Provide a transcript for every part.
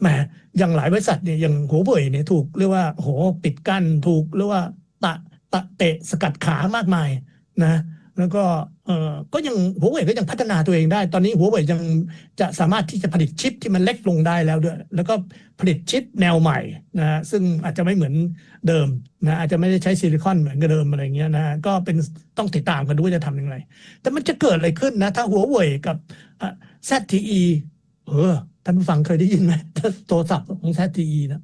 แหมอย่างหลายบริษัทเนี่ยอย่างหัวเว่ยเนี่ยถูกเรียกว่าโหปิดกั้นถูกเรียกว่าตะตะเตะสกัดขามากมายนะ แล้วก็เออก็ยังหัวเว่ยก็ยังพัฒนาตัวเองได้ ตอนนี้หัวเว่ยยังจะสามารถที่จะผลิตชิปที่มันเล็กลงได้แล้วด้วยแล้วก็ผลิตชิปแนวใหม่นะซึ่งอาจจะไม่เหมือนเดิมนะอาจจะไม่ได้ใช้ซิลิคอนเหมือนกับเดิมอะไรเงี้ยนะก็เป็นต้องติดตามกันดูว่าจะทำยังไงแต่มันจะเกิดอะไรขึ้นนะ ถ้าหัวเว่ยกับ ZTE เออ ท่านผู้ฟังเคยได้ยินไหมโทรศัพท์ของ ZTE นะ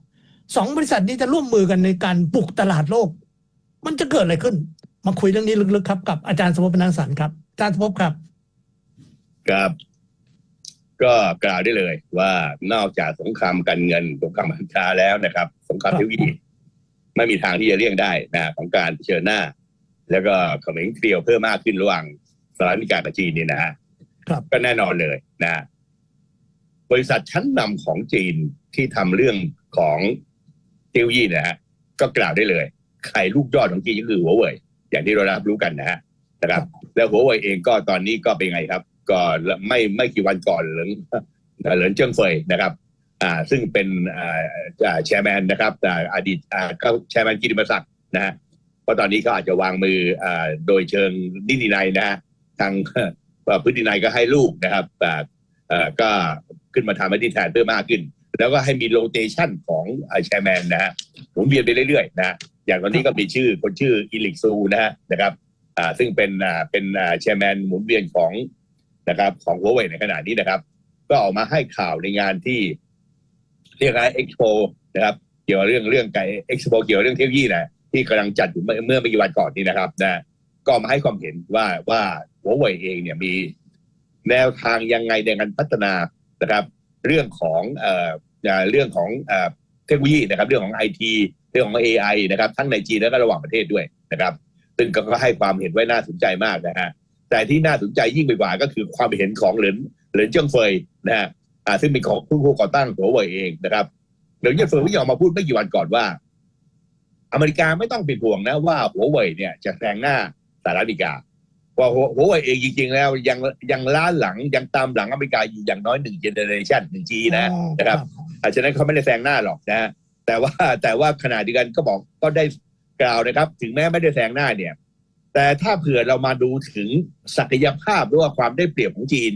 สองบริษัทนี้จะร่วมมือกันในการบุกตลาดโลก มันจะเกิดอะไรขึ้น มาคุยเรื่องนี้ลึกๆครับ กับอาจารย์สมภพนังสรรค์ครับอาจารย์สมภพครับ ครับ ก็กล่าวได้เลยว่านอกจากสงครามการเงินสงครามการค้าแล้วนะครับ สงครามครับเทคโนโลยีไม่มีทางที่จะเลี่ยงได้นะของการเผชิญหน้า แล้วก็เขมงเกลียวเพิ่มมากขึ้นระหว่างสหรัฐอเมริกากับจีนนี่นะฮะครับก็แน่นอนเลยนะ บริษัทชั้นนำของจีนที่ทำเรื่องของเทคโนโลยีนะฮะก็กล่าวได้เลย ใครลูกยอดของจีนก็คือหัวเว่ยอย่างที่เรารับรู้กันนะฮะนะครับ แล้วหัวเว่ยเองก็ตอนนี้ก็เป็นไงครับ ก็ไม่ไม่กี่วันก่อนเหลินเหลินเจิ้งเฟยนะครับอ่าซึ่งเป็นอ่าแชร์แมนนะครับอ่าอดีตอ่าก็แชร์แมนกิติมศักดิ์นะฮะเพราะตอนนี้ก็อาจจะวางมืออ่าโดยเชิงนิตินัยนะฮะทางพฤตินัยก็ให้ลูกนะครับอ่าเอ่อก็ ขึ้นมาทำหน้าที่แทนเพิ่มมากขึ้น แล้วก็ให้มีโรเตชันของแชร์แมนนะฮะหมุนเวียนไปเรื่อยๆนะอย่างตอนนี้ก็มีชื่อคนชื่ออิลิกซูนะฮะนะครับอ่าซึ่งเป็นอ่าเป็นอ่าแชร์แมนหมุนเวียนของนะครับของหัวเว่ยในขณะนี้นะครับ ก็ออกมาให้ข่าวในงานที่เรียกว่าเอ็กซ์โปนะครับ เกี่ยวกับเรื่องเรื่องไก่เอ็กซ์โปเกี่ยวกับเรื่องเทคโนโลยีนะที่กำลังจัดอยู่เมื่อเมื่อไม่กี่วันก่อนนี้นะครับนะก็มาให้ความเห็นว่าว่าหัวเว่ยเองเนี่ยมีแนวทางยังไงในการพัฒนา นะครับ เรื่องของเรื่องของเทคโนโลยีนะครับ เรื่องของไอทีเรื่องของ AI นะครับทั้งในจีนและก็ระหว่างประเทศด้วยนะครับ ซึ่งก็ให้ความเห็นไว้น่าสนใจมากนะฮะแต่ที่น่าสนใจยิ่งไปกว่าก็คือความเห็นของเหรินเหรินเจิ้งเฟยนะฮะซึ่งเป็นของผู้ก่อตั้งหัวเว่ยเองนะครับเหรินเจิ้งเฟยเพิ่งออกมาพูดไม่กี่วันก่อนว่า อเมริกาไม่ต้องเป็นห่วงนะว่าหัวเว่ยเนี่ยจะแซงหน้าสหรัฐอเมริกา ว่าหัวหัวเว่ยเองจริงๆ แล้วยังยังล้าหลังยังตามหลังอเมริกาอยู่อย่างน้อยหนึ่งเจเนเรชันหนึ่งจีนะอ๋อนะครับอาฉะนั้นเขาไม่ได้แซงหน้าหรอกนะฮะแต่ว่าแต่ว่าขณะเดียวกันก็บอกก็ได้กล่าวนะครับ ถึงแม้ไม่ได้แซงหน้าเนี่ย แต่ถ้าเผื่อเรามาดูถึงศักยภาพหรือว่าความได้เปรียบของจีน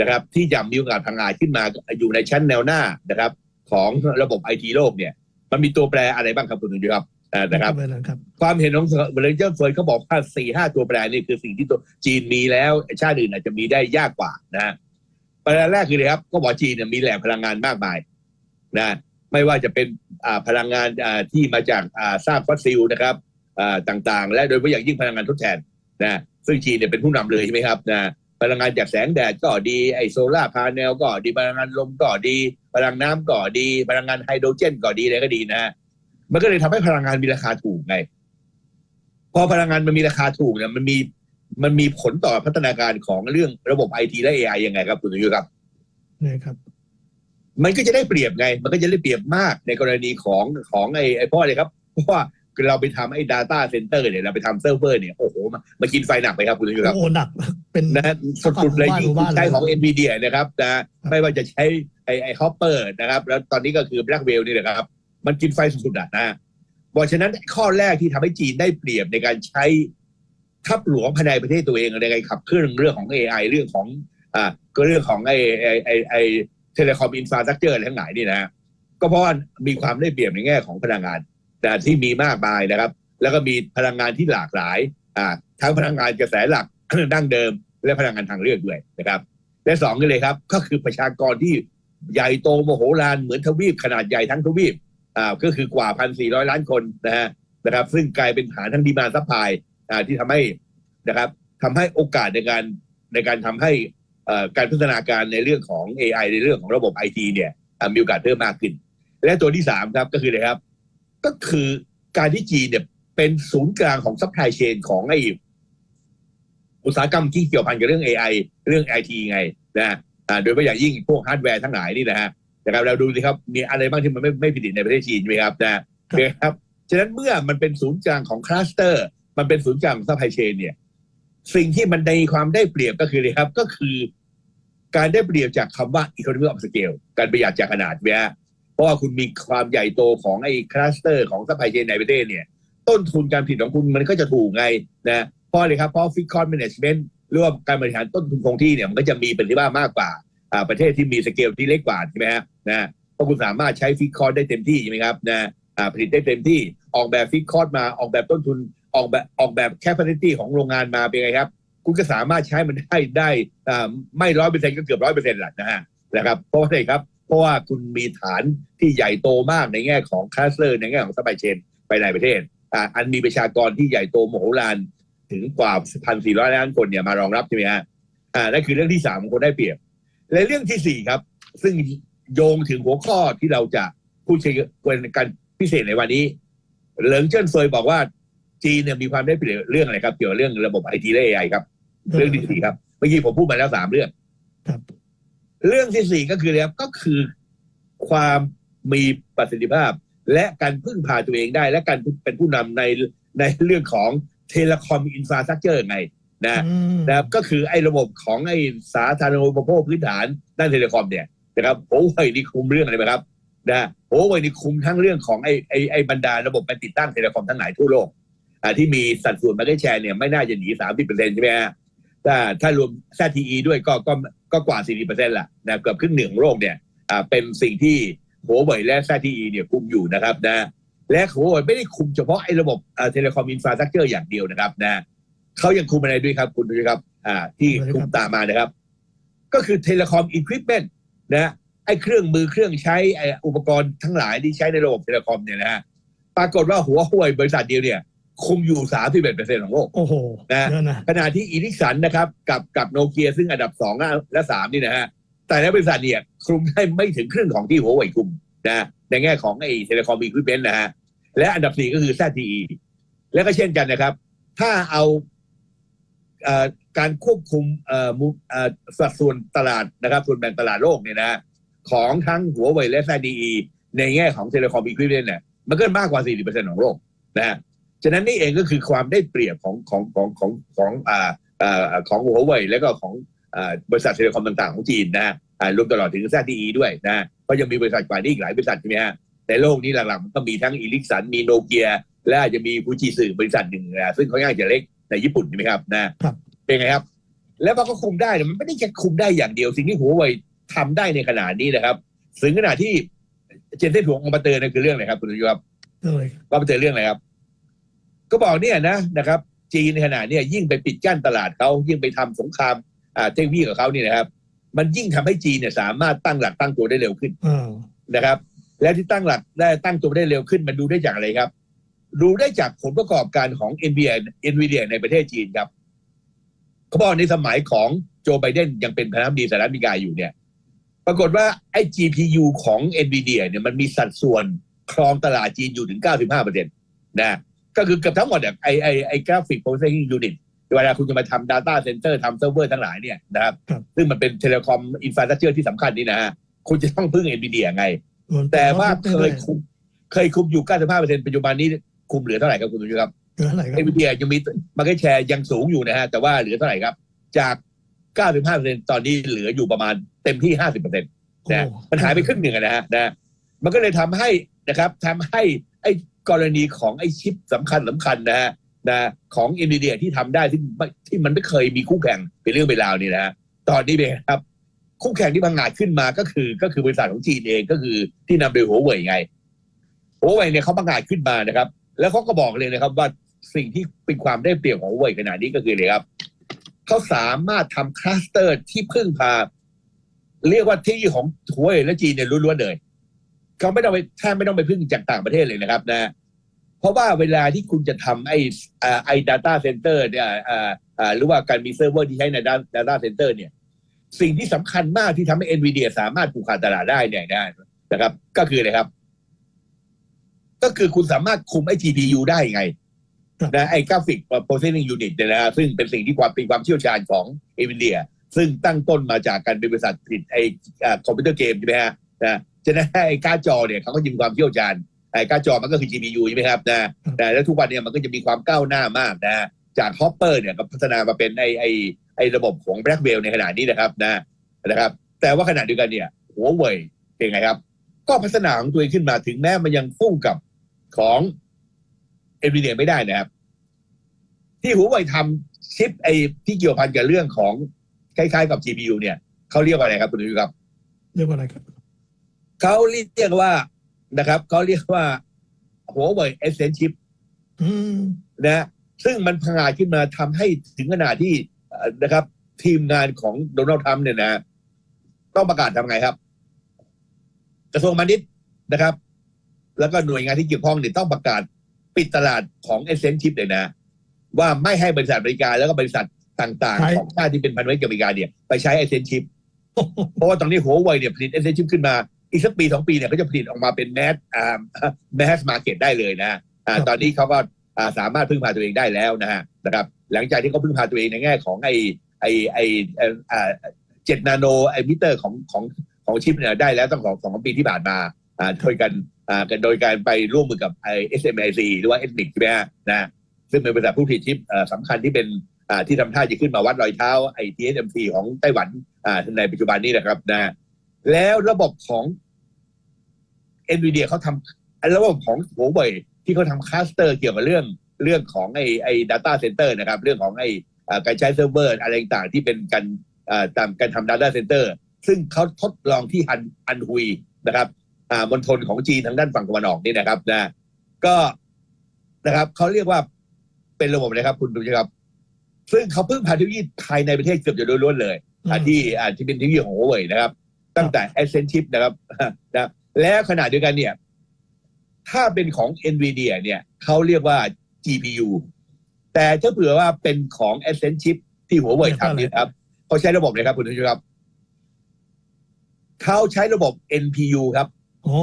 นะครับ ที่จะมีโอกาสพังงาดขึ้นมาอยู่ในชั้นแนวหน้านะครับ ของระบบไอทีโลกเนี่ย มันมีตัวแปรอะไรบ้างครับคุณนุ้ยครับอ่า นะครับครับ ความเห็นของเบรนเจอร์เฟิร์นเขาบอกว่าสี่ห้าตัวแปรนี่คือสิ่งที่ตัวจีนมีแล้ว ชาติอื่นอาจจะมีได้ยากกว่านะฮะประเด็นแรกคือเลยครับ ก็บอกจีนเนี่ยมีแหล่งพลังงานมากมายนะไม่ว่าจะเป็นอ่าพลังงานอ่าที่มาจากอ่าซากฟอสซิลนะครับอ่าต่างๆ และโดยเฉพาะอย่างยิ่งพลังงานทดแทนนะซึ่งจีนเนี่ยเป็นผู้นำเลยใช่ไหมครับนะพลังงานจากแสงแดดก็ดีไอโซลาร์พาเนลก็ดีพลังงานลมก็ดี พลังน้ำก็ดี พลังงานไฮโดรเจนก็ดีอะไรก็ดีนะฮะ มันก็เลยทำให้พลังงานมีราคาถูกไง พอพลังงานมันมีราคาถูกเนี่ยมันมีมันมีผลต่อพัฒนาการของเรื่องระบบไอทีและ AI ยังไงครับ คุณสุยุทธครับนี่ครับ มันก็จะได้เปรียบไง มันก็จะได้เปรียบมากในกรณีของของไอ้ไอ้พ่อเลยครับเพราะว่าเราไปทำไอ้ Data Center เนี่ยเราไปทำเซิร์ฟเวอร์เนี่ยโอ้โหมามากินไฟหนักไปครับคุณสุยุทธครับโอ้หนัก เป็นนะสุดๆเลยยิ่งบ้านๆใช้ของเลย NVIDIA นะครับนะไม่ว่าจะใช้ไอ้ไอ้ฮอปเปอร์นะครับ แล้วตอนนี้ก็คือ Blackwell นี่แหละครับ มันกินไฟสุดๆอะนะเพราะฉะนั้นข้อแรกที่ทำให้จีนได้เปรียบในการใช้ทัพหลวงภายในประเทศตัวเองในการขับเคลื่อนเรื่องของ AI เรื่องของอ่าก็เรื่องของไอ้ไอ้ไอ้ไอเทเลคอมอินฟราสตรักเจอร์ทั้งหลายนี่นะก็เพราะว่ามีความได้เปรียบในแง่ของพลังงานแต่ที่มีมากมายนะครับ แล้วก็มีพลังงานที่หลากหลายอ่าทั้งพลังงานกระแสหลักดั้งเดิม และพลังงานทางเลือกด้วยนะครับและสองก็เลยครับ ก็คือประชากรที่ใหญ่โตโมโหฬารเหมือนทวีปขนาดใหญ่ทั้งทวีป อ่าก็คือกว่าพันสี่ร้อยล้านคนนะฮะนะครับ ซึ่งกลายเป็นฐานทั้งดีมาซัพพลายอ่าที่ทำให้นะครับทำให้โอกาสในการในการทำให้การพัฒนาการในเรื่องของ AI ในเรื่องของระบบไอทีเนี่ยมีโอกาสเพิ่มมากขึ้น และตัวที่สามครับก็คืออะไรครับ ก็คือการที่จีนเนี่ยเป็นศูนย์กลางของซัพพลายเชนของไออุตสาหกรรมที่เกี่ยวพันกับเรื่อง AI เรื่อง IT ไงนะโดยเฉพาะอย่างยิ่งพวกฮาร์ดแวร์ทั้งหลายนี่นะฮะ นะครับเราดูสิครับมีอะไรบ้างที่มันไม่ไม่ผลิตในประเทศจีนใช่ไหมครับนะนะครับฉะนั้นเมื่อมันเป็นศูนย์กลางของคลัสเตอร์ มันเป็นศูนย์กลางของซัพพลายเชนเนี่ย สิ่งที่มันในความได้เปรียบก็คือเลยครับ ก็คือ การได้เปรียบจากคำว่า economy of scale การประหยัดจากขนาดเนี่ยเพราะว่าคุณมีความใหญ่โตของไอ้คลัสเตอร์ของซัพพลายเชนในประเทศเนี่ย ต้นทุนการผลิตของคุณมันก็จะถูกไงนะเพราะเลยครับเพราะฟิกคอนแมネจเมนต์หรือว่าการบริหารต้นทุนคงที่เนี่ยมันก็จะมีประสิทธิภาพมากกว่าอ่า ประเทศที่มีสเกลที่เล็กกว่าใช่ไหมฮะนะเพราะคุณสามารถใช้ฟิกคอนได้เต็มที่ใช่ไหมครับนะผลิตได้เต็มที่ออกแบบฟิกคอนมาออกแบบต้นทุนออกแบบออกแบบแคปซิตี้ของโรงงานมาเป็นไงครับ คุณก็สามารถใช้มันได้ได้ไม่ร้อยเปอร์เซ็นต์ก็เกือบร้อยเปอร์เซ็นต์แหละนะฮะนะครับเพราะว่าอะไรครับ เพราะว่าคุณมีฐานที่ใหญ่โตมากในแง่ของคลาสเตอร์ในแง่ของซัพพลายเชนไปในประเทศอ่าอันมีประชากรที่ใหญ่โตมโหฬารถึงกว่าพันสี่ร้อยล้านคนเนี่ยมารองรับใช่ไหมฮะอ่านั่นคือเรื่องที่สามของคนได้เปรียบ และเรื่องที่สี่ครับ ซึ่งโยงถึงหัวข้อที่เราจะพูดคุยกันพิเศษในวันนี้ เหลิงเจิ้นเฟยบอกว่าจีนเนี่ยมีความได้เปรียบเรื่องอะไรครับ เกี่ยวกับเรื่องระบบไอทีและเอไอครับ เรื่องที่สี่ครับเมื่อกี้ผมพูดมาแล้วสามเรื่องครับเรื่องที่สี่ก็คืออะไรครับก็คือความมีประสิทธิภาพ และการพึ่งพาตัวเองได้ และการเป็นผู้นำในในเรื่องของเทเลคอมอินฟราสตรักเจอร์ไง นะอืมนะครับก็คือไอ้ระบบของไอ้สาธารณูปโภคพื้นฐานด้านเทเลคอมเนี่ยนะครับโอ้ยนี่คุมเรื่องอะไรไหมครับนะโอ้ยนี่คุมทั้งเรื่องของไอ้ไอ้ไอ้บรรดาระบบการติดตั้งเทเลคอมทั้งหลายทั่วโลกอ่าที่มีสัดส่วนมาได้แชร์เนี่ยไม่น่าจะหนีสามสิบเปอร์เซ็นต์ใช่ไหมฮะถ้าถ้ารวม ZTE ด้วยก็ก็ก็กว่าสี่สิบเปอร์เซ็นต์ละนะเกือบครึ่งหนึ่งของโลกเนี่ยอ่าเป็นสิ่งที่หัวเว่ยและ ZTE เนี่ยคุมอยู่นะครับนะและหัวเว่ยไม่ได้คุมเฉพาะไอ้ระบบเทเลคอมอินฟราสตรักเจอร์อย่างเดียวนะครับนะ เขายังคุมอะไรด้วยครับคุณดูครับ อ่า ที่คุมตามมานะครับ ก็คือเทเลคอมอินคริปเมนต์นะไอ้เครื่องมือเครื่องใช้ไอ้อุปกรณ์ทั้งหลายที่ใช้ในระบบเทเลคอมเนี่ยนะฮะปรากฏว่าหัวห้วยบริษัทเดียวเนี่ย คุมอยู่สามสิบเอ็ดเปอร์เซ็นต์ของโลกโอ้โหนะเยอะนะขณะที่อีลิกสันนะครับ กับกับโนเกียซึ่งอันดับสองและสามนี่นะฮะแต่ละบริษัทเนี่ยคุมได้ไม่ถึงครึ่งของที่หัวเว่ยคุมนะในแง่ของไอ้เทเลคอมอินคริปเมนต์นะฮะและอันดับสี่ก็คือ ZTE และก็เช่นกันนะครับ ถ้าเอาเอ่อ การควบคุมสัดส่วนตลาดนะครับส่วนแบ่งตลาดโลกเนี่ยนะของทั้งหัวเว่ยและ ZTE ในแง่ของเทเลคอมอิควิเ e นเนี่ยมันก็มากกว่า 40%ของโลกนะฮะฉะนั้นนี่เองก็คือความได้เปรียบของของของของของอ่าอ่าของหัวเว่ยแล้วก็ของอ่าบริษัทเทเลคอมต่างๆของจีนนะฮะรวมตลอดถึง ZTE ด้วยนะฮะเพราะยังมีบริษัทกว่านี้อีกหลายบริษัทใช่ไหมฮะในโลกนี้หลักๆมันก็มีทั้งอีลิกสันมีโนเกีย และจะมีฟูจิสึบริษัทหนึ่งนะซึ่งเขาย่างจะเล็ก ในญี่ปุ่นใช่ไหมครับนะครับเป็นไงครับ แล้วมันก็คุมได้เนี่ยมันไม่ได้แค่คุมได้อย่างเดียว สิ่งที่หัวเว่ยทำได้ในขนาดนี้นะครับถึงขนาดที่เจนเซ่ถวงออกมาเตือนนั่นคือเรื่องอะไรครับคุณผู้ชมครับเลยก็มาเตือนเรื่องอะไรครับ ก็บอกเนี่ยนะนะครับ จีนในขณะเนี้ยยิ่งไปปิดกั้นตลาดเขายิ่งไปทำสงครามอ่าเทคโนโลยีกับเขาเนี่ยนะครับ มันยิ่งทำให้จีนเนี่ยสามารถตั้งหลักตั้งตัวได้เร็วขึ้นอ่านะครับ และที่ตั้งหลักได้ตั้งตัวได้เร็วขึ้นมันดูได้จากอะไรครับ ดูได้จากผลประกอบการของ NVIDIA NVIDIA ในประเทศจีนครับเขาบอกในสมัยของโจไบเดนยังเป็นประธานาธิบดีสหรัฐอเมริกาอยู่เนี่ย ปรากฏว่าไอ้ GPU ของ NVIDIA เนี่ยมันมีสัดส่วนครองตลาดจีนอยู่ถึง 95เปอร์เซ็นต์นะก็คือเกือบทั้งหมดอะไอไอไอกราฟิก processing unit เวลาคุณจะมาทำ data center ทำเซิร์ฟเวอร์ทั้งหลายเนี่ยนะครับ ซึ่งมันเป็นเทเลคอมอินฟราสตรักเจอร์ที่สำคัญนี่นะฮะคุณจะต้องพึ่ง NVIDIA ไง แต่ว่าเคยคุมเคยคุมอยู่ 95เปอร์เซ็นต์ปัจจุบันนี้ คุมเหลือเท่าไหร่ครับคุณผู้ชมครับเหลืออะไรครับเอ็นวีดียังมีมาร์เก็ตแชร์ยังสูงอยู่นะฮะแต่ว่าเหลือเท่าไหร่ครับ จาก 95เปอร์เซ็นต์ตอนนี้เหลืออยู่ประมาณเต็มที่ 50เปอร์เซ็นต์นะโอ้มันหายไปครึ่งหนึ่งอะนะฮะนะมันก็เลยทำให้นะครับทำให้ไอ้กรณีของไอ้ชิปสำคัญสำคัญนะฮะนะของเอ็นวีดีที่ทำได้ที่ไม่ที่มันไม่เคยมีคู่แข่งเป็นเรื่องเป็นราวนี่นะฮะตอนนี้เป็นไงครับคู่แข่งที่พังงาดขึ้นมาก็คือก็คือบริษัทของจีนเองก็คือที่นำโดยหัวเว่ยไงหัวเว่ยเนี่ยเขาพังงาดขึ้นมานะครับ แล้วเขาก็บอกเลยนะครับว่าสิ่งที่เป็นความได้เปรียบของเว่ยขนาดนี้ก็คือเลยครับเขาสามารถทำคลัสเตอร์ที่พึ่งพา เรียกว่าที่ของหัวเว่ยและจีนเนี่ยล้วนๆเลยเขาไม่ต้องไปแทบไม่ต้องไปพึ่งจากต่างประเทศเลยนะครับ นะ เพราะว่าเวลาที่คุณจะทำไอ้ไอ่าไอ้ data center เนี่ยหรือว่าการมีเซิร์ฟเวอร์ที่ใช้ใน data center เนี่ยสิ่งที่สำคัญมากที่ทำให้ NVIDIA สามารถผูกขาดตลาดได้เนี่ยนะครับ ก็คืออะไรครับ ก็คือคุณสามารถคุมไอ้ GPU ได้ไงครับนะไอ้กราฟิก processing unit เนี่ยนะซึ่งเป็นสิ่งที่ความเป็นความเชี่ยวชาญของ NVIDIA ซึ่งตั้งต้นมาจากการเป็นบริษัทผลิตไอ้อ่าคอมพิวเตอร์เกมใช่ไหมฮะนะฉะนั้นไอ้การ์ดจอเนี่ยเขาก็จะมีความเชี่ยวชาญไอ้การ์ดจอมันก็คือ GPU ใช่ไหมครับนะนะแล้วทุกวันเนี่ยมันก็จะมีความก้าวหน้ามากนะจากฮอปเปอร์เนี่ยก็พัฒนามาเป็นไอ้ไอ้ไอ้ระบบของ Blackwell ในขณะนี้นะครับนะนะครับ แต่ว่าขณะเดียวกันเนี่ยหัวเว่ยเป็นไงครับ ก็พัฒนาของตัวเองขึ้นมาถึงแม้มันยังสู้กับ ของเอ็นวีเดียไม่ได้นะครับ ที่หัวเว่ยทำชิปไอ้ที่เกี่ยวพันกับเรื่องของคล้ายๆกับ GPU เนี่ยเขาเรียกว่าอะไรครับคุณผู้ชมครับ เรียกว่าอะไรครับเขาเรียกว่านะครับเขาเรียกว่าหัวเว่ยเอเซนชิปอืมนะซึ่งมันพังอาจขึ้นมาทำให้ถึงขนาดที่เอ่อนะครับ ทีมงานของโดนัลด์ทรัมป์เนี่ยนะ ต้องประกาศทำไงครับ กระทรวงพาณิชย์นะครับ แล้วก็หน่วยงานที่เกี่ยวข้องเนี่ยต้องประกาศปิดตลาดของเอเซนชิปเลยนะ ว่าไม่ให้บริษัทบริการแล้วก็บริษัทต่างใช่ๆของชาติที่เป็นพันธมิตรกับบริการเนี่ยไปใช้เอเซนชิปเพราะว่าตอนนี้หัวเว่ยเนี่ยผลิตเอเซนชิปขึ้นมา อีกสักปีสองปีเนี่ยเขาจะผลิตออกมาเป็นแมสอ่าแมสมาเก็ตได้เลยนะอ่าครับตอนนี้เขาก็อ่าสามารถพึ่งพาตัวเองได้แล้วนะฮะนะครับ หลังจากที่เขาพึ่งพาตัวเองในแง่ของไอไอไอเอ่ออ่าเจ็ดนาโนไอมิเตอร์ของของของชิปเนี่ยได้แล้วตั้งสองสองปีที่ผ่านมาอ่าช่วยกันอ่ากัน โดยการไปร่วมมือกับไอ SMIC หรือว่า SMIC ใช่ไหมฮะนะซึ่งเป็นบริษัทผู้ผลิตชิปเอ่อสำคัญที่เป็นที่ทำท่าจะขึ้นมาวัดรอยเท้าไอ TSMC ของไต้หวันในปัจจุบันนี้นะครับนะแล้วระบบของ NVIDIA เขาทำระบบของหัวเว่ยที่เขาทำคลัสเตอร์เกี่ยวกับเรื่องเรื่องของไอไอ้ data center นะครับ เรื่องของไอการใช้เซิร์ฟเวอร์อะไรต่างๆที่เป็นการตามการทำ data center ซึ่งเขาทดลองที่ฮันอันฮุยนะครับ มณฑลของจีนทางด้านฝั่งตะวันออกนี่นะครับนะก็นะครับเขาเรียกว่าเป็นระบบนะครับ คุณดูนะครับ ซึ่งเขาเพิ่งพาเทคโนโลยีภายในประเทศเกือบจะล้วนเลยที่อาที่เป็นเทคโนโลยีของ Huawei นะครับ ตั้งแต่ Ascent Chip นะครับนะแล้วขณะเดียวกันเนี่ย ถ้าเป็นของ NVIDIA เนี่ยเขาเรียกว่า GPU แต่ถ้าเผื่อว่าเป็นของ Ascent Chip ที่ Huawei ทำนี่ครับเขาใช้ระบบเลยครับคุณผู้ชมครับเขาใช้ระบบ NPU ครับ โอ้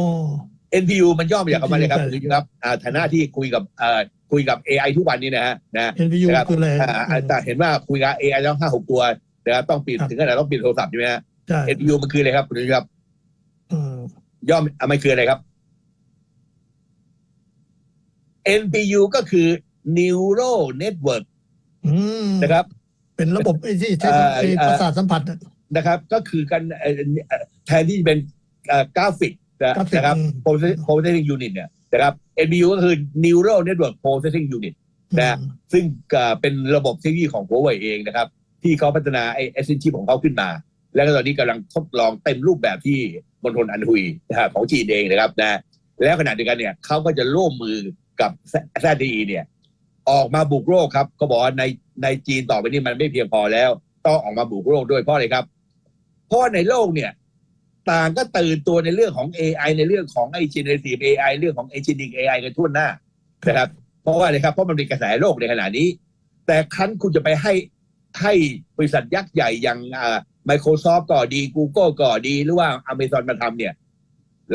NPU มันย่อมาจากคำว่าอะไรครับใช่คุณผู้ชมครับอ่าฐานะที่คุยกับเอ่อคุยกับ AI ทุกวันนี้นะฮะนะ NPU นะครับ คืออะไรอ่าอ่าแต่เห็นว่าคุยกับ AI ต้องห้าหกตัวนะครับต้องปิดครับ ถึงขนาดต้องปิดโทรศัพท์ใช่ไหมฮะ ใช่ NPU มันคืออะไรครับคุณผู้ชมครับเออย่อมอะมันคืออะไรครับ NPU ก็คือ Neural Network อืมนะครับ เป็นระบบไอ้ที่ใช้เอ่อไอ้เอ่อ ประสาทสัมผัสอะนะครับ ก็คือกันเอ่อเอ่อแทนที่จะเป็นเอ่อกราฟิก นะกราฟิกนะครับอืม Process- processing unit เนี่ยนะครับ NPU ก็คือ Neural Network Processing Unit นะซึ่งเอ่อเป็นระบบเทคโนโลยีของ Huawei เองนะครับ ที่เขาพัฒนาไอ้ s อ n ของเขาขึ้นมา แล้วก็ตอนนี้กำลังทดลองเต็มรูปแบบที่มณฑลอันฮุยนะฮะของจีนเองนะครับนะแล้วขณะเดียวกันเนี่ยเขาก็จะร่วมมือกับแซดีเนี่ยออกมาบุกโลกครับเขาบอกว่าในในจีนต่อไปนี้มันไม่เพียงพอแล้ว ต้องออกมาบุกโลกด้วยเพราะอะไรครับ เพราะว่าในโลกเนี่ย ต่างก็ตื่นตัวในเรื่องของ AI ในเรื่องของไอ้ generative AI เรื่องของ agentic AI กันทั่วหน้านะครับ เพราะว่าอะไรครับเพราะมันเป็นกระแสโลกในขณะนี้ แต่ครั้นคุณจะไปให้ให้บริษัทยักษ์ใหญ่อย่างอ่า Microsoft ก็ดี Google ก็ดี หรือว่า Amazon มาทำเนี่ย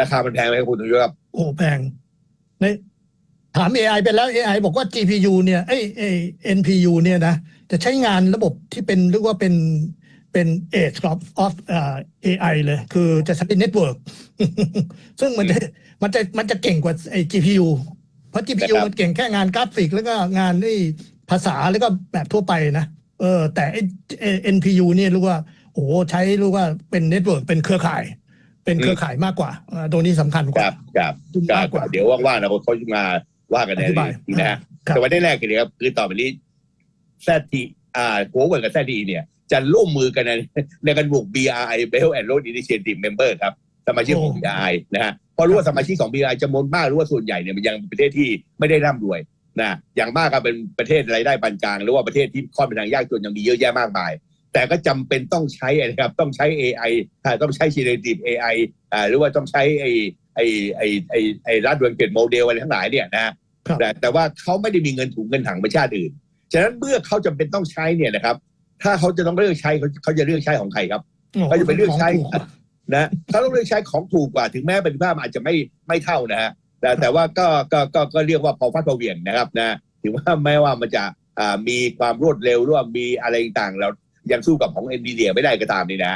ราคามันแพงไหมครับคุณทุยครับ โอ้แพงในถาม AI ไปแล้ว AI บอกว่า GPU เนี่ยไอ้ไอ้ NPU เนี่ยนะ จะใช้งานระบบที่เป็นเรียกว่าเป็น เป็น edge of of อ่า AI เลย คือจะใช้ network ซึ่งมันจะมันจะมันจะเก่งกว่าไอ้ GPU เพราะ GPU นะครับมันเก่งแค่งานกราฟิก แล้วก็งานนี่ภาษาแล้วก็แบบทั่วไปนะเออแต่ไอ้ไอ้ NPU เนี่ยรู้ว่าโอ้โหใช้รู้ว่าเป็นเน็ตเวิร์กเป็นเครือข่าย เป็นเครือข่ายมากกว่าอ่าตัวนี้สำคัญกคว่ารับครับยุ่งครัมาบกกว่า เดี๋ยวว่างๆเราเขาจะมาว่ากันในอธิบายนี้นะฮะครับแต่วันแรกๆกันเลยครับคือต่อไปนี้แซทีอ่าหัวเว่ยกับแซทีเนี่ย จะร่วมมือกันในในการบุก BRI Belt and Road Initiative Member ครับสมาชิกของ BRI นะฮะเพราะรู้ว่าสมาชิกของ BRI จำนวนมากรู้ว่าส่วนใหญ่เนี่ยมันยังเป็นประเทศที่ไม่ได้ร่ำรวยนะอย่างมากก็เป็นประเทศรายได้ปานกลาง หรือว่าประเทศที่ค่อนไปทางยากจนยังมีเยอะแยะมากมาย แต่ก็จำเป็นต้องใช้นะครับต้องใช้ AI อ่าต้องใช้ generative AI อ่าหรือว่าต้องใช้ไอ้ไอ้ไอ้ไอ้ไอ้รัฐเวนเกตโมเดลอะไรทั้งหลายเนี่ยนะครับแต่แต่ว่าเขาไม่ได้มีเงินถุงเงินถังประชาติอื่น ฉะนั้นเมื่อเขาจำเป็นต้องใช้เนี่ยนะครับ ถ้าเขาจะต้องเลือกใช้เขาเขาจะเลือกใช้ของใครครับเขาจะไปเลือกใช้ของถูกนะเขาต้องเลือกใช้ของถูกกว่า ถึงแม้ประสิทธิภาพอาจจะไม่ไม่เท่านะฮะแต่แต่ว่าก็ก็ก็ก็เรียกว่าพอฟัดพอเหวี่ยงนะครับนะถึงว่าแม้ว่ามันจะอ่ามีความรวดเร็วหรือว่ามีอะไรต่างๆแล้วยังสู้กับของเอ็นดีเดียไม่ได้ก็ตามนี่นะ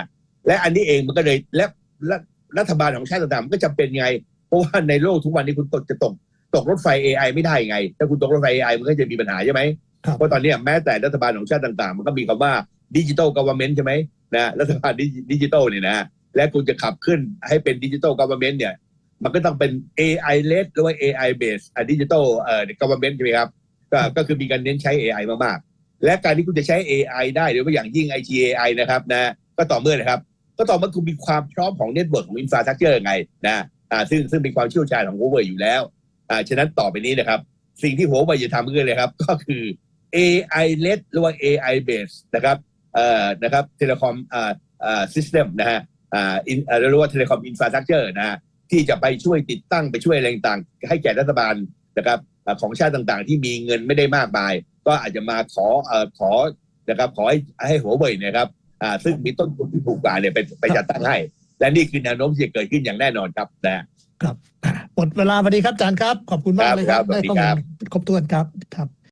และอันนี้เองมันก็เลยและและรัฐบาลของชาติต่างๆมันก็จำเป็นไง เพราะว่าในโลกทุกวันนี้คุณตกจะตกตกรถไฟ AI ไม่ได้ไง ถ้าคุณตกรถไฟ AI มันก็จะมีปัญหาใช่ไหมครับ เพราะตอนเนี้ยแม้แต่รัฐบาลของชาติต่างๆ มันก็มีคำว่าดิจิ t a ลก v ว r n เมนต์ใช่ไหมนะรัฐบาลดิจิทัลเนี่ยนะและคุณจะขับขึ้นให้เป็นดิจิทัล government เนี่ย มันก็ต้องเป็น AI led หรือว่า AI based อะดิจิทัลเอ่อ government ใช่ไหมครับก็ก็คือมีการเน้นใช้ AI มากๆ และการที่คุณจะใช้ AI ได้หรือว่าอย่างยิ่ง IGAI นะครับนะก็ต่อเมื่อนะครับ ก็ต่อเมื่อคุณมีความพร้อมของเน็ตเวิร์กของอินฟราสตรักเจอร์ไงนะอ่าซึ่งซึ่งเป็นความเชี่ยวชาญของ Huawei อยู่แล้วอ่าฉะนั้นต่อไปนี้นะครับ สิ่งที่ Huawei จะทำก็เลยครับ ก็คือ AI led หรือว่า AI based นะครับเอ่อนะครับเทเลคอมอ่าอ่า system นะฮะอ่าอินเอ่อเรียกว่าเทเลคอมอินฟราสตรักเจอร์นะฮะที่จะไปช่วยติดตั้งไปช่วยอะไรต่างๆ ให้แก่รัฐบาลนะครับอ่าของชาติต่างๆ ที่มีเงินไม่ได้มากมาย ก็อาจจะมาขอเอ่อขอนะครับขอให้ให้หัวเว่ยเนะครับอ่าซึ่งมีต้นทุนที่ถูกกว่าเนี่ยไปไปจัดตั้งให้ และนี่คือแนวโน้มที่จะเกิดขึ้นอย่างแน่นอนครับนะครับอะหมดเวลาพอดีครับอาจารย์ครับ ขอบคุณมากเลยคครัรับบครับได้สวัสดีข้อครัมูบลครบถ้วนครับครับ